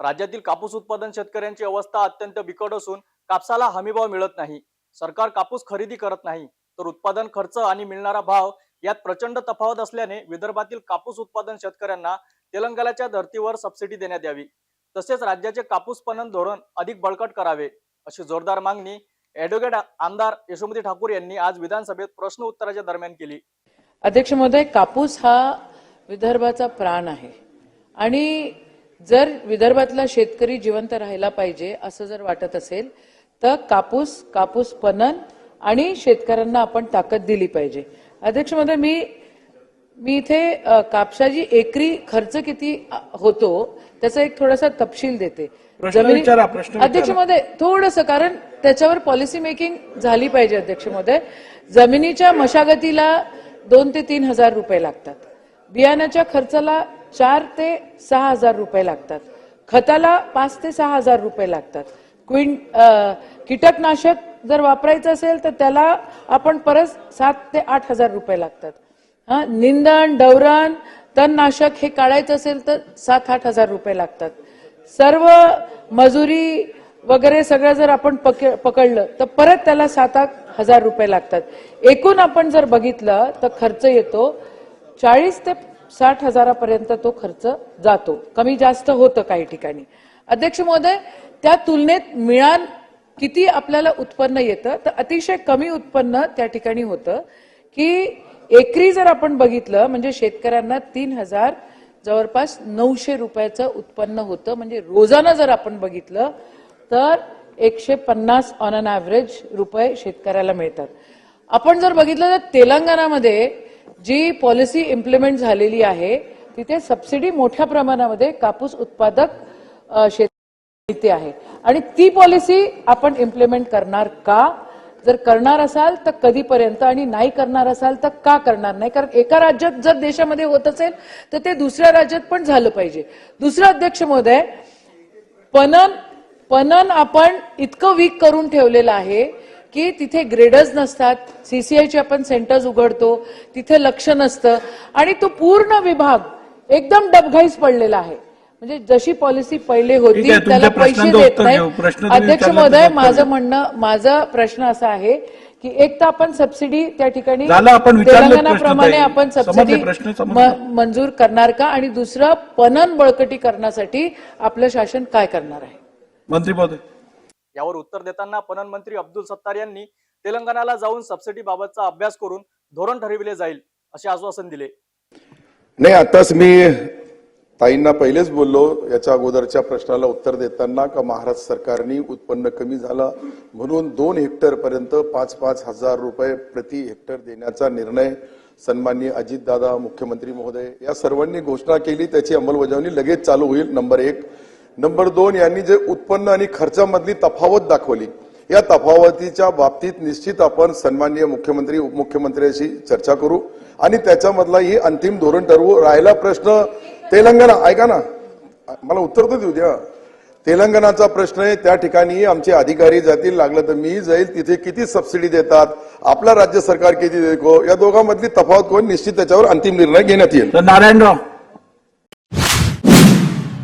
राज्यातील कापूस उत्पादन शेतकऱ्यांची अवस्था अत्यंत बिकट असून कापसाला हमीभाव मिळत नाही. सरकार कापूस खरेदी करत नाही तर उत्पादन खर्च आणि मिळणारा भाव यात प्रचंड तफावत असल्याने विदर्भातील कापूस उत्पादन शेतकऱ्यांना तेलंगणाच्या धर्तीवर सबसिडी देण्यात यावी. तसेच राज्याचे कापूस पणन धोरण अधिक बळकट करावे अशी जोरदार मागणी ऍडव्होकेट आमदार यशोमती ठाकूर यांनी आज विधानसभेत प्रश्न उत्तराच्या दरम्यान केली. अध्यक्ष महोदय कापूस हा विदर्भाचा प्राण आहे आणि जर विदर्भातला शेतकरी जिवंत राहायला पाहिजे असं जर वाटत असेल तर कापूस कापूस पणन आणि शेतकऱ्यांना आपण ताकद दिली पाहिजे. अध्यक्ष महोदय मी मी इथे कापसाची एकरी खर्च किती होतो त्याचा एक थोडासा तपशील देते. अध्यक्ष महोदय थोडस कारण त्याच्यावर पॉलिसी मेकिंग झाली पाहिजे अध्यक्ष महोदय जमिनीच्या मशागतीला दोन ते तीन हजार रुपये लागतात. बियाण्याच्या खर्चाला चार ते सहा हजार रुपये लागतात. खताला पाच ते सहा हजार रुपये लागतात. क्विंट कीटकनाशक जर वापरायचं असेल तर त्याला आपण परत सात ते आठ हजार रुपये लागतात. हा निंदण डवरण तणनाशक हे काढायचं असेल तर सात आठ हजार रुपये लागतात. सर्व मजुरी वगैरे सगळं जर आपण पक- पकडलं तर परत त्याला सात आठ हजार रुपये लागतात. एकूण आपण जर बघितलं तर खर्च येतो चाळीस ते साठ हजारापर्यंत तो खर्च जातो. कमी जास्त होतं काही ठिकाणी. अध्यक्ष महोदय त्या तुलनेत मिळान किती आपल्याला उत्पन्न येतं? तर अतिशय कमी उत्पन्न त्या ठिकाणी होतं की एकरी जर आपण बघितलं म्हणजे शेतकऱ्यांना तीन हजार जवळपास नऊशे रुपयाचं उत्पन्न होतं. म्हणजे रोजानं जर आपण बघितलं तर एकशे पन्नास ऑन अन ॲव्हरेज रुपये शेतकऱ्याला मिळतात. आपण जर बघितलं तर तेलंगणामध्ये जी पॉलिसी इम्प्लिमेंट झालेली आहे तिथे सबसिडी मोठ्या प्रमाणामध्ये कापूस उत्पादक शेती शेत इथे आहे. आणि ती पॉलिसी आपण इम्प्लिमेंट करणार का? जर करणार असाल तर कधीपर्यंत आणि नाही करणार असाल तर का करणार नाही? कारण एका राज्यात जर देशामध्ये होत असेल तर ते दुसऱ्या राज्यात पण झालं पाहिजे. दुसरं अध्यक्ष महोदय पणन पणन आपण इतकं वीक करून ठेवलेलं आहे की तिथे ग्रेडर्स नसतात सीसीआयचे आपण सेंटर्स उघडतो तिथे लक्ष नसतं. आणि तो पूर्ण विभाग एकदम डबघाईस पडलेला आहे. म्हणजे जशी पॉलिसी पहिले होती त्याला पैसे देत नाही अध्यक्ष महोदय माझं. म्हणणं माझा प्रश्न असा आहे की एक तर आपण सबसिडी त्या ठिकाणी तेलंगणाप्रमाणे. आपण सबसिडी मंजूर करणार का? आणि दुसरं पणन बळकटीकरणासाठी आपलं शासन काय करणार आहे? मंत्री महोदय. यावर उत्तर देताना पणन मंत्री अब्दुल सत्तार यांनी तेलंगणाला जाऊन सबसिडी बाबतचा अभ्यास करून धोरण ठरविले जाईल असे आश्वासन दिले. नाही आताच मी ताईंना पहिलेच बोललो याच्या अगोदरच्या प्रश्नाला उत्तर देताना का महाराष्ट्र सरकारने उत्पन्न कमी झालं म्हणून दोन हेक्टर पर्यंत पाच पाच हजार रुपये प्रति हेक्टर देण्याचा निर्णय सन्माननीय अजितदादा मुख्यमंत्री महोदय या सर्वांनी घोषणा केली त्याची अंमलबजावणी लगेच चालू होईल नंबर एक. नंबर दोन यांनी जे उत्पन्न आणि खर्चामधली तफावत दाखवली या तफावतीच्या बाबतीत निश्चित आपण सन्माननीय मुख्यमंत्री उपमुख्यमंत्र्यांशी चर्चा करू. आणि त्याच्यामधलाही अंतिम धोरण ठरवू. राहिला प्रश्न तेलंगणा. ऐका ना. मला उत्तर तर देऊ द्या. तेलंगणाचा प्रश्न आहे त्या ठिकाणी आमचे अधिकारी जातील. लागलं तर मी जाईल. तिथे किती सबसिडी देतात? आपला राज्य सरकार किती देतो? या दोघांमधली तफावत कोण? निश्चित त्याच्यावर अंतिम निर्णय घेण्यात येईल. नारायणराव